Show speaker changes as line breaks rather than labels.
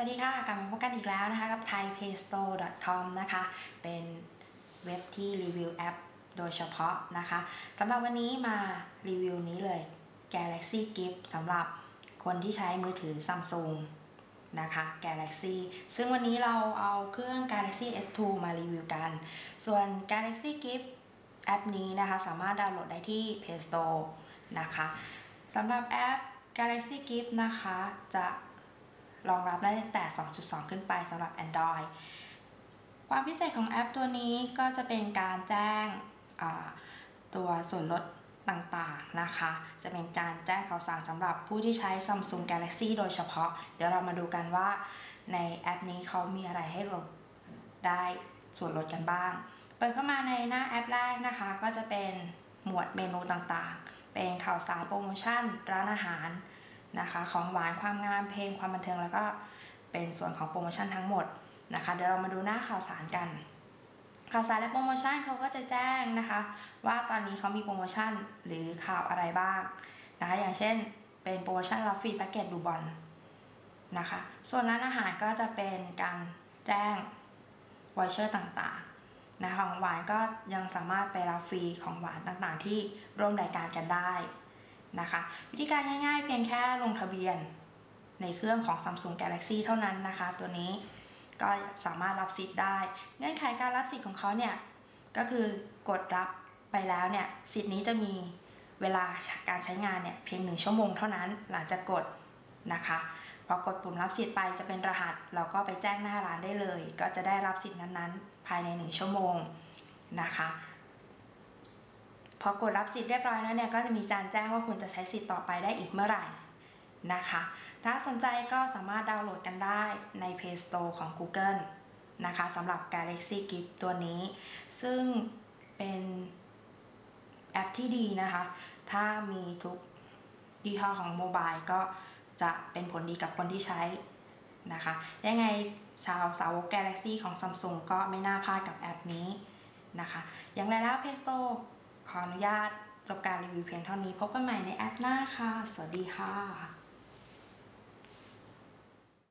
วัสดีค่ะ กลับมาพบกันอีกแล้วนะคะกับ thaipaystore.com นะคะ เป็นเว็บที่รีวิวแอปโดยเฉพาะนะคะสำหรับวันนี้มารีวิวนี้เลย Galaxy Gift สำหรับคนที่ใช้มือถือ Samsung นะคะ Galaxy ซึ่งวันนี้เราเอาเครื่อง Galaxy S2 มารีวิวกัน ส่วน Galaxy Gift แอปนี้นะคะ สามารถดาวน์โหลดได้ที่ Play Store นะคะสำหรับแอป Galaxy Gift นะคะจะ รองรับได้แต่ 2.2 ขึ้นไปสำหรับ Android ความพิเศษของแอปตัวนี้ก็จะเป็นการแจ้งตัวส่วนลดต่างๆนะคะ จะเป็นการแจ้งข่าวสารสำหรับผู้ที่ใช้ Samsung Galaxy โดยเฉพาะ เดี๋ยวเรามาดูกันว่าในแอปนี้เขามีอะไรให้เราได้ส่วนลดกันบ้าง เปิดเข้ามาในหน้าแอปแรกนะคะ ก็จะเป็นหมวดเมนูต่างๆ เป็นข่าวสารโปรโมชั่น ร้านอาหาร นะคะของหวานความงามเพลงความบันเทิงแล้วก็เป็นส่วนของโปรโมชั่นทั้งหมดนะคะเดี๋ยวเรามาดูหน้าข่าวสารกัน ข่าวสารและโปรโมชั่นเขาก็จะแจ้งนะคะ ว่าตอนนี้เขามีโปรโมชั่นหรือข่าวอะไรบ้างนะคะอย่างเช่นเป็นโปรโมชั่นรับฟรีแพ็กเกจดูบอลนะคะส่วนร้านอาหารก็จะเป็นการแจ้งวอยเชอร์ต่างๆนะของหวานก็ยังสามารถไปรับฟรีของหวานต่างๆ ที่ร่วมรายการกันได้ นะคะ วิธีการง่ายๆ เพียงแค่ลงทะเบียนในเครื่องของ Samsung Galaxy เท่านั้นนะคะ ตัวนี้ก็สามารถรับสิทธิ์ได้ เงื่อนไขการรับสิทธิ์ของเขาเนี่ย ก็คือกดรับไปแล้วเนี่ย สิทธิ์นี้จะมีเวลาการใช้งานเนี่ย เพียงหนึ่งชั่วโมงเท่านั้นหลังจากกดนะคะพอกดปุ่มรับสิทธิ์ไปจะเป็นรหัส เราก็ไปแจ้งหน้าร้านได้เลย ก็จะได้รับสิทธิ์นั้นๆ ภายใน 1 ชั่วโมงนะคะ พอกดรับสิทธิ์เรียบร้อยแล้วเนี่ยก็จะมีการแจ้งว่าคุณจะใช้สิทธิ์ต่อไปได้อีกเมื่อไหร่นะคะ ถ้าสนใจก็สามารถดาวน์โหลดกันได้ใน Play Store ของ Google นะคะสำหรับ Galaxy Gift ตัวนี้ ซึ่งเป็นแอปที่ดีนะคะ ถ้ามีทุกยี่ห้อของโมบายก็จะเป็นผลดีกับคนที่ใช้นะคะ ยังไงชาวสาวก Galaxy ของ Samsung ก็ไม่น่าพลาดกับแอปนี้นะคะ อย่างไรแล้ว Play Store ขออนุญาตจบการรีวิวเพียงเท่านี้พบกันใหม่ในแอปหน้าค่ะ สวัสดีค่ะ